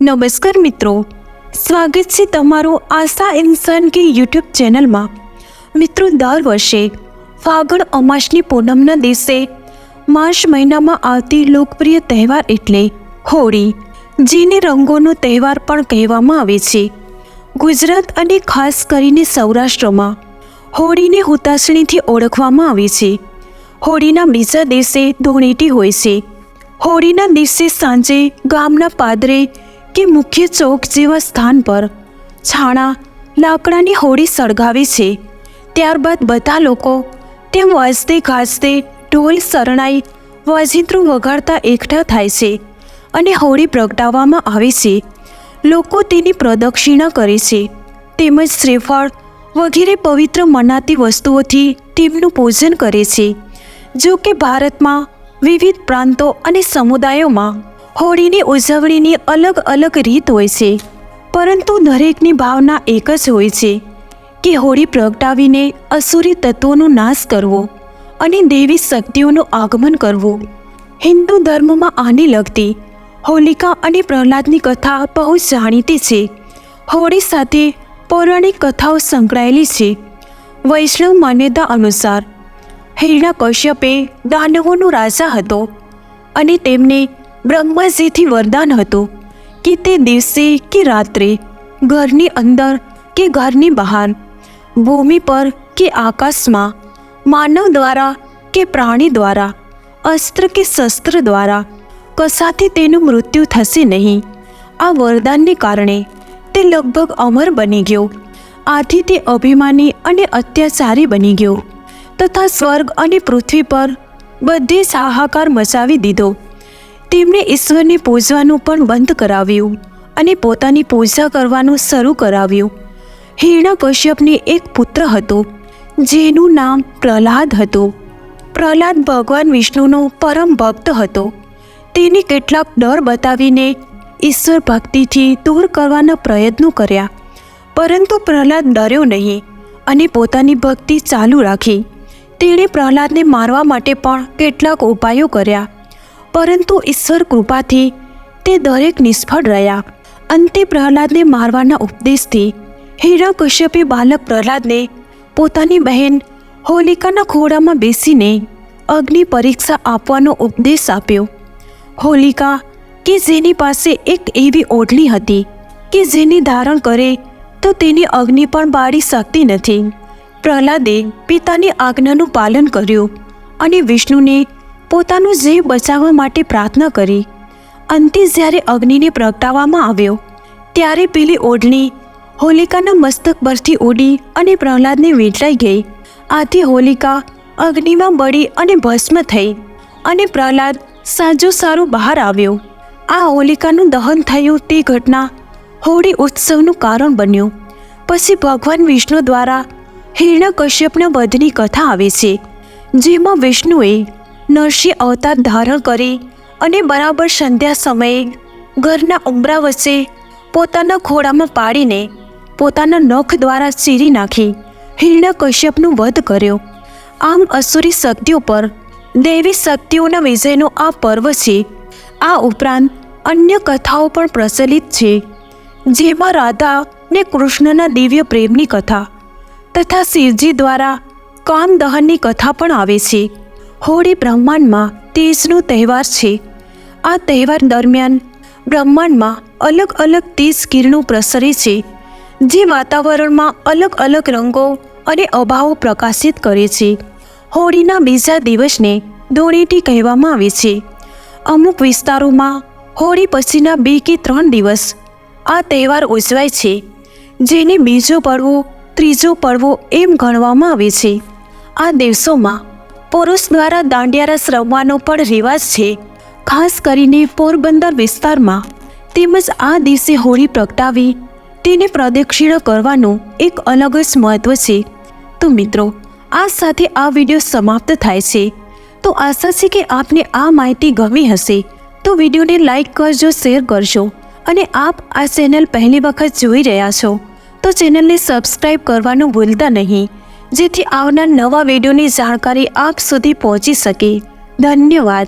નમસ્કાર મિત્રો. સ્વાગત છે તમારું આશા ઇન્સાન કે યુટ્યુબ ચેનલમાં. મિત્રો, દર વર્ષે ફાગણ અમાસની પૂનમના દિવસે માર્ચ મહિનામાં આવતી લોકપ્રિય તહેવાર એટલે હોળી, જેને રંગોનો તહેવાર પણ કહેવામાં આવે છે. ગુજરાત અને ખાસ કરીને સૌરાષ્ટ્રમાં હોળીને હુતાશણીથી ઓળખવામાં આવે છે. હોળીના બીજા દિવસે ધૂળેટી હોય છે. હોળીના દિવસે સાંજે ગામના પાદરે કે મુખ્ય ચોક જેવા સ્થાન પર છાણા, લાકડાની હોળી સળગાવે છે. ત્યારબાદ બધા લોકો તેમ વાજતે ગાજતે ઢોલ, શરણાઈ, વાજિંત્રું વગાડતા એકઠા થાય છે અને હોળી પ્રગટાવવામાં આવે છે. લોકો તેની પ્રદક્ષિણા કરે છે. તેમજ શ્રીફળ વગેરે પવિત્ર મનાતી વસ્તુઓથી તેમનું પૂજન કરે છે. જો કે ભારતમાં વિવિધ પ્રાંતો અને સમુદાયોમાં હોળીની ઉજવણીની અલગ અલગ રીત હોય છે. પરંતુ દરેકની ભાવના એક જ હોય છે કે હોળી પ્રગટાવીને અસુરી તત્વોનો નાશ કરવો અને દેવી શક્તિઓનું આગમન કરવું. હિન્દુ ધર્મમાં આને લગતી હોલિકા અને પ્રહલાદની કથા બહુ જાણીતી છે. હોળી સાથે પૌરાણિક કથાઓ સંકળાયેલી છે. વૈષ્ણવ માન્યતા અનુસાર હિરણા કશ્યપે દાનવોનો રાજા હતો અને તેમને બ્રહ્માજીથી વરદાન હતું કે તે દિવસે કે રાત્રે ઘરની અંદર કે ઘરની બહાર, ભૂમિ પર કે આકાશમાં, માનવ દ્વારા કે પ્રાણી દ્વારા, અસ્ત્ર કે શસ્ત્ર દ્વારા કશાથી તેનું મૃત્યુ થશે નહીં. આ વરદાનને કારણે તે લગભગ અમર બની ગયો. આથી તે અભિમાની અને અત્યાચારી બની ગયો તથા સ્વર્ગ અને પૃથ્વી પર બધે સાહાકાર મચાવી દીધો. તેમણે ઈશ્વરને પૂજવાનું પણ બંધ કરાવ્યું અને પોતાની પૂજા કરવાનું શરૂ કરાવ્યું. હિરણા કશ્યપને એક પુત્ર હતો, જેનું નામ પ્રહલાદ હતું. પ્રહલાદ ભગવાન વિષ્ણુનો પરમ ભક્ત હતો. તેને કેટલાક ડર બતાવીને ઈશ્વર ભક્તિથી દૂર કરવાના પ્રયત્નો કર્યા. પરંતુ પ્રહલાદ ડર્યો નહીં અને પોતાની ભક્તિ ચાલુ રાખી. તેણે પ્રહલાદને મારવા માટે પણ કેટલાક ઉપાયો કર્યા. પરંતુ ઈશ્વર કૃપાથી તે દરેક નિષ્ફળ રહ્યા. અંતે પ્રહલાદને મારવાના ઉપદેશથી હિરણકશ્યપે બાલક પ્રહલાદને પોતાની બહેન હોલિકાના ખોળામાં બેસીને અગ્નિ પરીક્ષા આપવાનો ઉપદેશ આપ્યો. હોલિકા કે જેની પાસે એક એવી ઓઢણી હતી કે જેને ધારણ કરે તો તેની અગ્નિ પણ બાળી શકતી નથી. પ્રહલાદે પિતાની આજ્ઞાનું પાલન કર્યું અને વિષ્ણુને પોતાનું જીવ બચાવવા માટે પ્રાર્થના કરી. અંતે જ્યારે અગ્નિને પ્રગટાવવામાં આવ્યો, ત્યારે પેલી ઓઢણી હોલિકાના મસ્તક પરથી ઉડી અને પ્રહલાદને વીંટળાઈ ગઈ. આથી હોલિકા અગ્નિમાં બળી અને ભસ્મ થઈ અને પ્રહલાદ સાજો સારો બહાર આવ્યો. આ હોલિકાનું દહન થયું તે ઘટના હોળી ઉત્સવનું કારણ બન્યું. પછી ભગવાન વિષ્ણુ દ્વારા હિરણ્યકશ્યપના વધની કથા આવે છે, જેમાં વિષ્ણુએ નરસિંહ અવતાર ધારણ કરી અને બરાબર સંધ્યા સમયે ઘરના ઉંબરા વચ્ચે પોતાના ખોળામાં પાડીને પોતાના નખ દ્વારા ચીરી નાખી હિરણ્યકશ્યપનું વધ કર્યો. આમ અસુરી શક્તિઓ પર દેવી શક્તિઓના વિજયનો આ પર્વ છે. આ ઉપરાંત અન્ય કથાઓ પણ પ્રચલિત છે. જેમાં રાધા ને કૃષ્ણના દિવ્ય પ્રેમની કથા તથા શિવજી દ્વારા કામ દહનની કથા પણ આવે છે. હોળી બ્રહ્માંડમાં તેજનો તહેવાર છે. આ તહેવાર દરમિયાન બ્રહ્માંડમાં અલગ અલગ તેજ કિરણો પ્રસરે છે, જે વાતાવરણમાં અલગ અલગ રંગો અને અભાવો પ્રકાશિત કરે છે. હોળીના બીજા દિવસને ધૂળેટી કહેવામાં આવે છે. અમુક વિસ્તારોમાં હોળી પછીના બે કે ત્રણ દિવસ આ તહેવાર ઉજવાય છે, જેને બીજો પડવો ત્રીજો પડવો એમ ગણવામાં આવે છે. આ દિવસોમાં પુરુષ દ્વારા દાંડિયારસ રમવાનો પણ રિવાજ છે. ખાસ કરીને પોરબંદર વિસ્તારમાં તેમજ આ દિવસે હોળી પ્રગટાવી તેને પ્રદક્ષિણા કરવાનું એક અલગ જ મહત્વ છે. તો મિત્રો, આ સાથે આ વીડિયો સમાપ્ત થાય છે. તો આશા છે કે આપને આ માહિતી ગમી હશે. તો વિડીયોને લાઈક કરજો, શેર કરજો અને આપ આ ચેનલ પહેલી વખત જોઈ રહ્યા છો તો ચેનલને સબસ્ક્રાઈબ કરવાનું ભૂલતા નહીં. જેથી આવનાર નવા વિડીયોની જાણકારી આપ સુધી પહોંચી શકે. ધન્યવાદ.